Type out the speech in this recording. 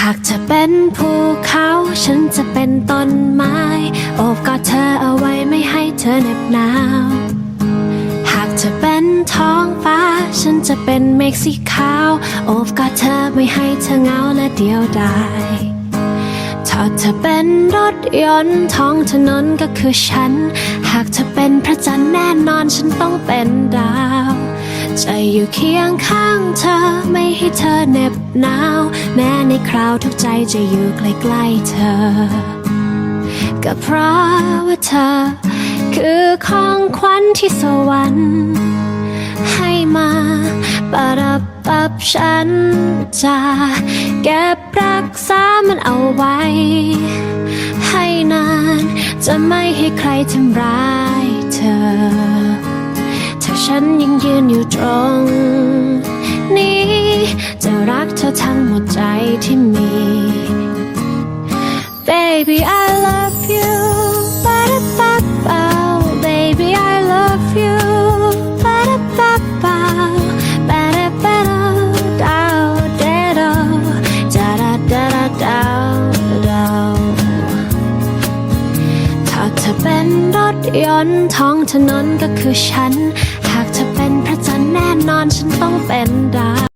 หากจะเป็นภูเขา ฉันจะเป็นต้นไม้ โอบกอดเธอเอาไว้ไม่ให้เธอเหน็บหนาว หากจะเป็นท้องฟ้า ฉันจะเป็นเมฆสีขาว โอบกอดเธอไม่ให้เธอเหงาและเดียวดายถ้าเธอเป็นรถยนต์ท้องถนนก็คือฉัน หากเธอเป็นพระจันทร์แน่นอนฉันต้องเป็นดาว จะอยู่เคียงข้างเธอ ไม่เธอเหน็บหนาว แม้ในคราวทุกใจจะอยู่ใกล้ๆเธอ ก็เพราะว่าเธอ คือของขวัญที่สวรรค์ ให้มาปรับปรับฉันจะเก็บรักษามันเอาไว้ ให้นานจะไม่ให้ใครทำร้ายเธอ ถ้าฉันยังยืนอยู่ตรง to me. Baby I love you ถ้าเธอเป็นรถยนต์ท้องถนนก็คือฉัน หากเธอเป็นพระจันทร์แน่นอนฉันต้องเป็นดาว